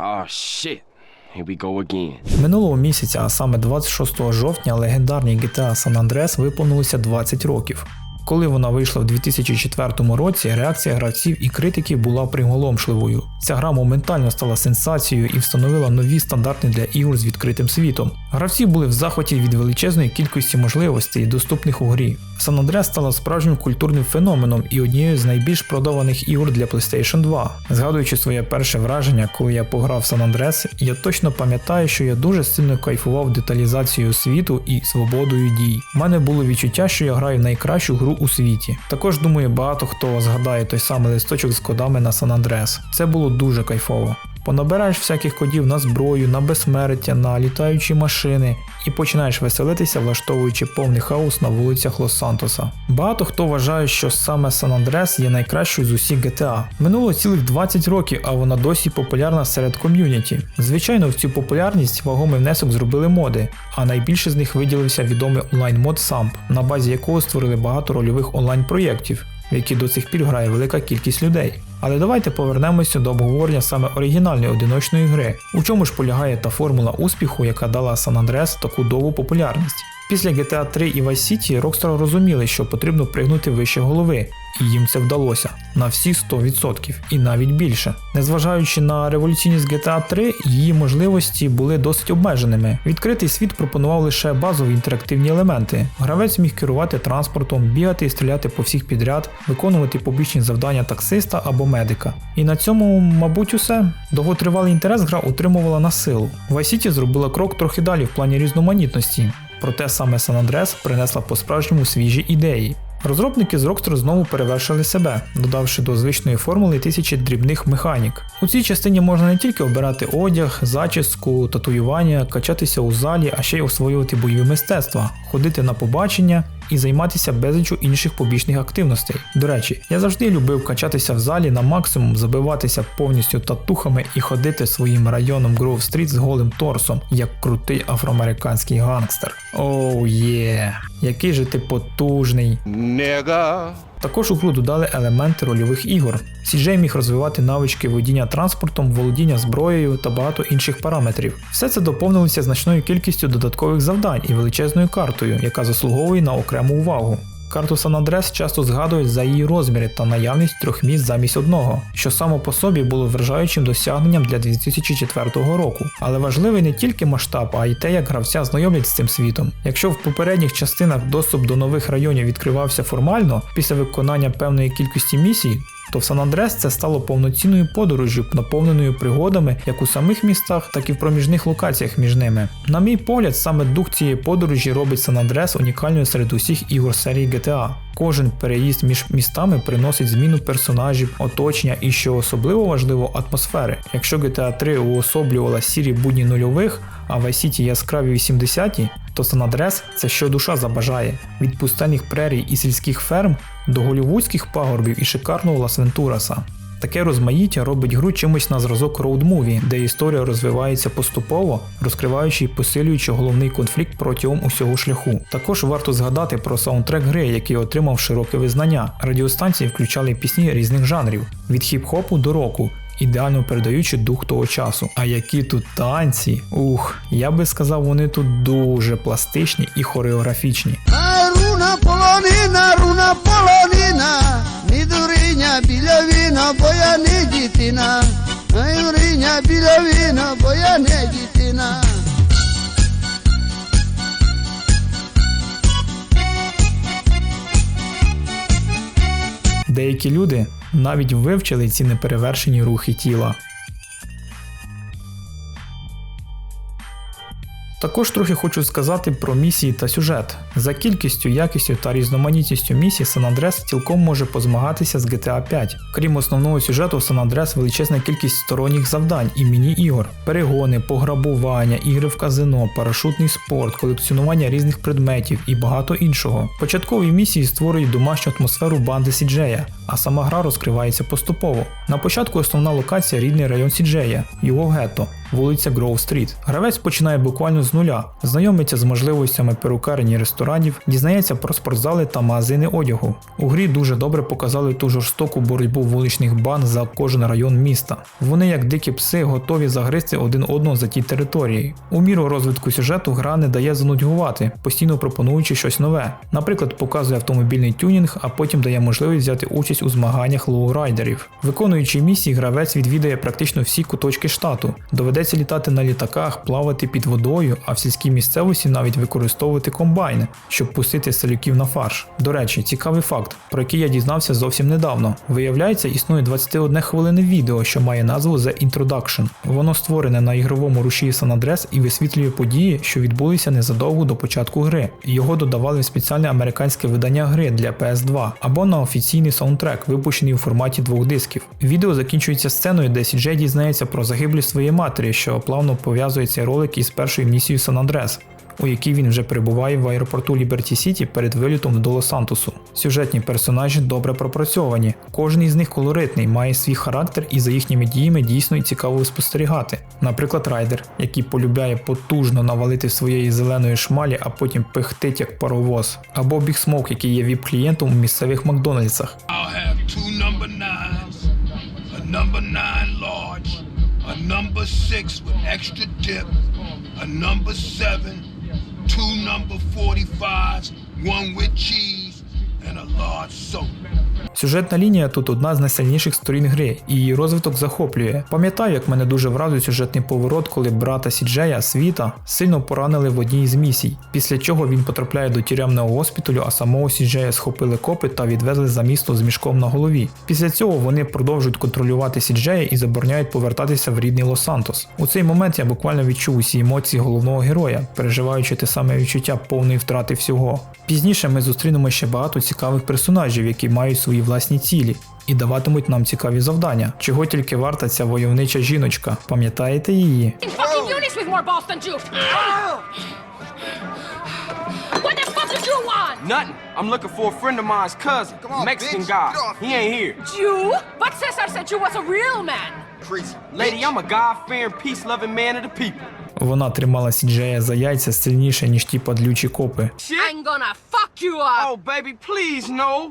Oh shit. Here we go again. Минулого місяця, а саме 26 жовтня, легендарній GTA San Andreas виповнилося 20 років. Коли вона вийшла в 2004 році, реакція гравців і критиків була приголомшливою. Ця гра моментально стала сенсацією і встановила нові стандарти для ігор з відкритим світом. Гравці були в захваті від величезної кількості можливостей, доступних у грі. San Andreas стала справжнім культурним феноменом і однією з найбільш продаваних ігор для PlayStation 2. Згадуючи своє перше враження, коли я пограв San Andreas, я точно пам'ятаю, що я дуже сильно кайфував деталізацією світу і свободою дій. У мене було відчуття, що я граю найкращу гру у світі. Також думаю, багато хто згадає той самий листочок з кодами на Сан Андреас. Це було дуже кайфово. Понабираєш всяких кодів на зброю, на безсмертя, на літаючі машини і починаєш веселитися, влаштовуючи повний хаос на вулицях Лос-Сантоса. Багато хто вважає, що саме San Andreas є найкращою з усіх GTA. Минуло цілих 20 років, а вона досі популярна серед ком'юніті. Звичайно, в цю популярність вагомий внесок зробили моди, а найбільше з них виділився відомий онлайн-мод SAMP, на базі якого створили багато рольових онлайн-проєктів в які до цих пір грає велика кількість людей. Але давайте повернемося до обговорення саме оригінальної одиночної гри, у чому ж полягає та формула успіху, яка дала Сан Андрес таку довгу популярність. Після GTA 3 і Vice City Rockstar розуміли, що потрібно пригнути вище голови, і їм це вдалося на всі 100% і навіть більше. Незважаючи на революційність GTA 3, її можливості були досить обмеженими. Відкритий світ пропонував лише базові інтерактивні елементи. Гравець міг керувати транспортом, бігати і стріляти по всіх підряд, виконувати побічні завдання таксиста або медика. І на цьому, мабуть, усе. Довготривалий інтерес гра утримувала на силу. Vice City зробила крок трохи далі в плані різноманітності. Проте саме San Andreas принесла по-справжньому свіжі ідеї. Розробники з Rockstar знову перевершили себе, додавши до звичної формули тисячі дрібних механік. У цій частині можна не тільки обирати одяг, зачіску, татуювання, качатися у залі, а ще й освоювати бойові мистецтва, ходити на побачення і займатися безлічу інших побічних активностей. До речі, я завжди любив качатися в залі на максимум, забиватися повністю татухами і ходити своїм районом Гроув Стріт з голим торсом, як крутий афроамериканський гангстер. Оу є, який же ти потужний. Nigga. Також у гру додали елементи рольових ігор. Сіджей міг розвивати навички водіння транспортом, володіння зброєю та багато інших параметрів. Все це доповнилося значною кількістю додаткових завдань і величезною картою, яка заслуговує на окрему увагу. Карту San Андрес часто згадують за її розміри та наявність трьох місць замість одного, що само по собі було вражаючим досягненням для 2004 року. Але важливий не тільки масштаб, а й те, як гравця знайомлять з цим світом. Якщо в попередніх частинах доступ до нових районів відкривався формально після виконання певної кількості місій, то в Сан-Андрес це стало повноцінною подорожжю, наповненою пригодами як у самих містах, так і в проміжних локаціях між ними. На мій погляд, саме дух цієї подорожі робить Сан-Андрес унікальною серед усіх ігор серії GTA. Кожен переїзд між містами приносить зміну персонажів, оточення і, що особливо важливо, атмосфери. Якщо GTA 3 уособлювала сірі будні нульових, а Vice City яскраві 80-ті, то Andreas – це що душа забажає від пустельних прерій і сільських ферм до голівудських пагорбів і шикарного Лас-Вентураса. Таке розмаїття робить гру чимось на зразок роуд-муві, де історія розвивається поступово, розкриваючи і посилюючи головний конфлікт протягом усього шляху. Також варто згадати про саундтрек гри, який отримав широке визнання. Радіостанції включали пісні різних жанрів від хіп-хопу до року. Ідеально передаючи дух того часу. А які тут танці? Ух, я би сказав, вони тут дуже пластичні і хореографічні. Руна полонина, руна полонина, ні дуриня біля віна, бо я не дітина. Ай, дуриня біля віна, бо я не дітина. Деякі люди навіть вивчили ці неперевершені рухи тіла. Також трохи хочу сказати про місії та сюжет. За кількістю, якістю та різноманітністю місій San Andreas цілком може позмагатися з GTA 5. Крім основного сюжету, в San Andreas величезна кількість сторонніх завдань і міні-ігор, перегони, пограбування, ігри в казино, парашутний спорт, колекціонування різних предметів і багато іншого. Початкові місії створюють домашню атмосферу банди Сіджея, а сама гра розкривається поступово. На початку основна локація рідний район Сіджея, його гетто. Вулиця Гроув Стріт. Гравець починає буквально з нуля, знайомиться з можливостями перукарень ресторанів, дізнається про спортзали та магазини одягу. У грі дуже добре показали ту жорстоку боротьбу вуличних банд за кожен район міста. Вони, як дикі пси, готові загризти один одного за ті території. У міру розвитку сюжету гра не дає занудьгувати, постійно пропонуючи щось нове. Наприклад, показує автомобільний тюнінг, а потім дає можливість взяти участь у змаганнях лоурайдерів. Виконуючи місії, гравець відвідає практично всі куточки штату. Доведеться літати на літаках, плавати під водою, а в сільській місцевості навіть використовувати комбайни, щоб пустити селюків на фарш. До речі, цікавий факт, про який я дізнався зовсім недавно. Виявляється, існує 21 хвилини відео, що має назву The Introduction. Воно створене на ігровому руші San Andreas і висвітлює події, що відбулися незадовго до початку гри. Його додавали в спеціальне американське видання гри для PS2 або на офіційний саундтрек, випущений у форматі двох дисків. Відео закінчується сценою, де CJ дізнається про загиблі своєї матері, що плавно пов'язує цей ролик із першою місією San Andreas у якій він вже перебуває в аеропорту Ліберті Сіті перед вилітом до Лос-Сантосу. Сюжетні персонажі добре пропрацьовані. Кожен із них колоритний, має свій характер і за їхніми діями дійсно і цікаво спостерігати. Наприклад, райдер, який полюбляє потужно навалити своєї зеленої шмалі, а потім пихтить як паровоз, або Біг Смоук, який є віп-клієнтом у місцевих Макдональдсах. Number nine large, a number six with extra dip, a number seven, two number 45s, one with cheese, and a large soda. Сюжетна лінія тут одна з найсильніших сторін гри, і її розвиток захоплює. Пам'ятаю, як мене дуже вразив сюжетний поворот, коли брата Сіджея Світа сильно поранили в одній з місій, після чого він потрапляє до тюремного госпіталю, а самого Сіджея схопили копи та відвезли за місто з мішком на голові. Після цього вони продовжують контролювати Сіджея і забороняють повертатися в рідний Лос-Сантос. У цей момент я буквально відчув усі емоції головного героя, переживаючи те саме відчуття повної втрати всього. Пізніше ми зустрінемо ще багато цікавих персонажів, які мають свої власні цілі. І даватимуть нам цікаві завдання, чого тільки варта ця войовнича жіночка. Пам'ятаєте її? Nothing. I'm looking for a friend of mine's cousin, on, Mexican bitch. guy. Off. He ain't here. You? But Cesar said you was a real man. Crazy. Lady, I'm a God-fearing, peace-loving man of the people. Вона тримала Сіджея за яйця сильніше, ніж ті падлючі копи. I'm gonna fuck you up. Oh, baby, please, no.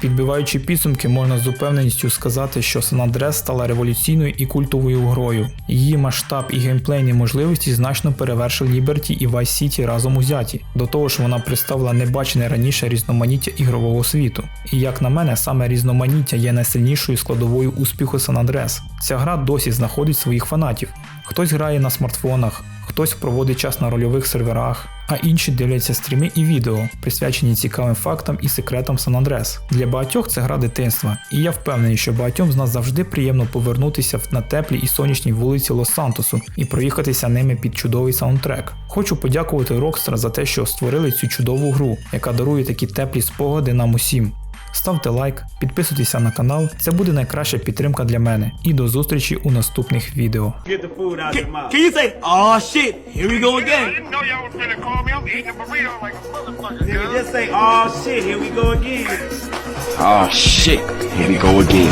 Підбиваючи підсумки, можна з упевненістю сказати, що San Andreas стала революційною і культовою грою. Її масштаб і геймплейні можливості значно перевершили Liberty і Vice City разом узяті. До того ж, вона представила небачене раніше різноманіття ігрового світу. І як на мене, саме різноманіття є найсильнішою складовою успіху San Andreas. Ця гра досі знаходить своїх фанатів. Хтось грає на смартфонах, хтось проводить час на рольових серверах, а інші дивляться стріми і відео, присвячені цікавим фактам і секретам San Andreas. Для багатьох це гра дитинства, і я впевнений, що багатьом з нас завжди приємно повернутися на теплі і сонячній вулиці Лос-Сантосу і проїхатися ними під чудовий саундтрек. Хочу подякувати Rockstar за те, що створили цю чудову гру, яка дарує такі теплі спогади нам усім. Ставте лайк, підписуйтеся на канал, це буде найкраща підтримка для мене. І до зустрічі у наступних відео. Oh oh. Oh, shit. Here we go again.